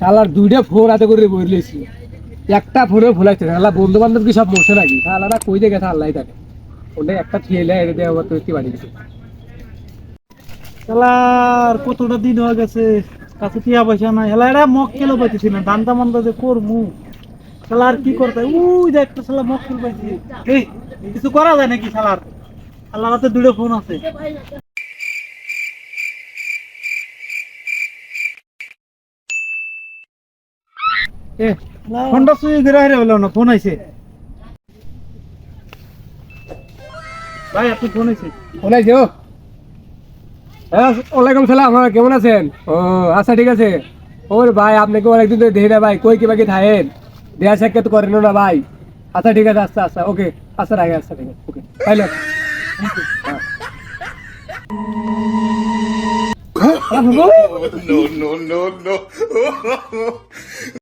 শালার দুইটা ফোন হাতে করে বই লইছি একটা ফোনে ভুলাইছে, শালা বন্ধু বান্ধব কি সব মরছে নাকি? শালারা কই দিয়ে গেছে আল্লাহ জানে। ওটা একটা থিয়েলে এটা দিয়ে আবার তুই বাড়ি গেছে শালার, কতটা দিন হয়ে গেছে, কাছে টিয়া পয়সা নাই। হেলা এটা মক্কেলও পাইতেছি না দান্দা মান্দা যে করমু শালার কি করতে উই, দেখ একটা শালা মক্কেল পাইছি। এই, কিছু করা যায় নাকি, শালার? শালার হাতে দুটো ফোন আছে। এ ফোনটা সুই ঘিরে হারে হলো না ফোন আইছে ভাই আপনি ফোন আইছে ও হ্যাঁ ওয়ালাইকুম সালাম হ্যাঁ কেমন আছেন ও আচ্ছা ঠিক আছে ওর ভাই আপনাকে অনেকদিন ধরে দেখি না ভাই কই কি বাকি থাকেন দেয়া সাক্ষাৎ করেন না ভাই আচ্ছা ঠিক আছে আচ্ছা আচ্ছা ওকে আচ্ছা রাখে আচ্ছা ঠিক আছে ওকে তাইলে no, no, no, no.